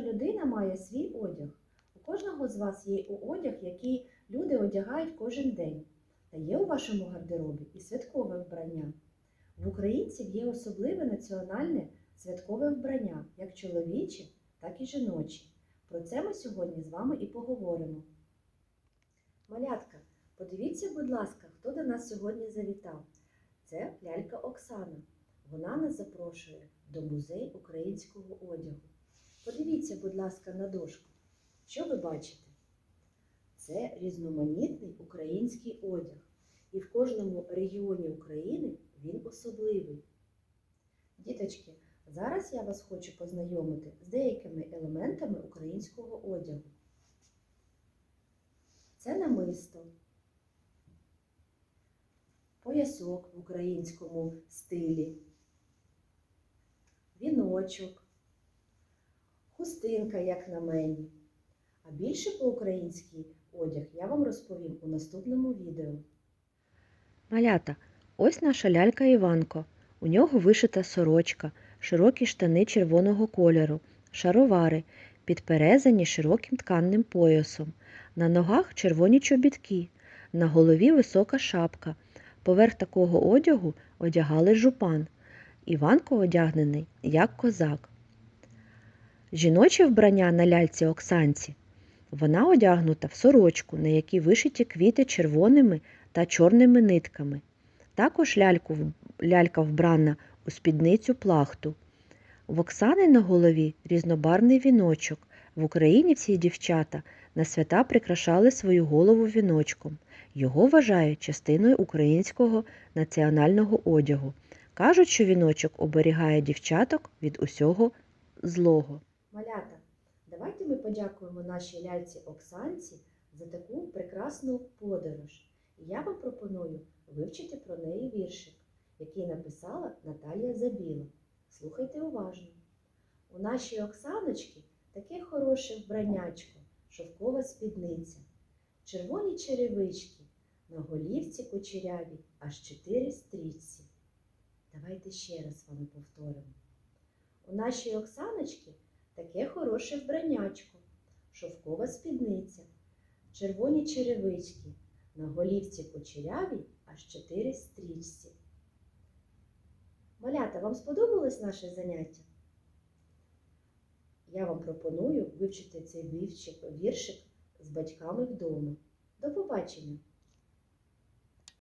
людина має свій одяг. У кожного з вас є одяг, який люди одягають кожен день. Та є у вашому гардеробі і святкове вбрання. В українців є особливе національне святкове вбрання, як чоловіче, так і жіноче. Про це ми сьогодні з вами і поговоримо. Малятка, подивіться, будь ласка, хто до нас сьогодні завітав. Це лялька Оксана. Вона нас запрошує до музею українського одягу. Подивіться, будь ласка, на дошку. Що ви бачите? Це різноманітний український одяг. І в кожному регіоні України він особливий. Діточки, зараз я вас хочу познайомити з деякими елементами українського одягу. Це намисто, поясок в українському стилі, віночок, хустинка, як на мені. А більше про український одяг я вам розповім у наступному відео. Малята, ось наша лялька Іванко. У нього вишита сорочка, широкі штани червоного кольору, шаровари, підперезані широким тканним поясом. На ногах червоні чобітки, на голові висока шапка. Поверх такого одягу одягали жупан. Іванко одягнений як козак. Жіноче вбрання на ляльці Оксанці. Вона одягнута в сорочку, на якій вишиті квіти червоними та чорними нитками. Також ляльку, лялька вбрана у спідницю плахту. В Оксани на голові різнобарний віночок. В Україні всі дівчата на свята прикрашали свою голову віночком. Його вважають частиною українського національного одягу. Кажуть, що віночок оберігає дівчаток від усього злого. Малята, давайте ми подякуємо нашій ляльці Оксанці за таку прекрасну подорож. І я вам пропоную вивчити про неї віршик, який написала Наталія Забіла. Слухайте уважно. У нашій Оксаночки таке хороше вбранячко, шовкова спідниця, червоні черевички, на голівці кучеряві аж чотири стрічці. Давайте ще раз вами повторимо. У нашій Оксаночки хороше вбранячко, шовкова спідниця, червоні черевички, на голівці кучеряві аж чотири стрічці. Малята, вам сподобалось наше заняття? Я вам пропоную вивчити цей віршик, з батьками вдома. До побачення!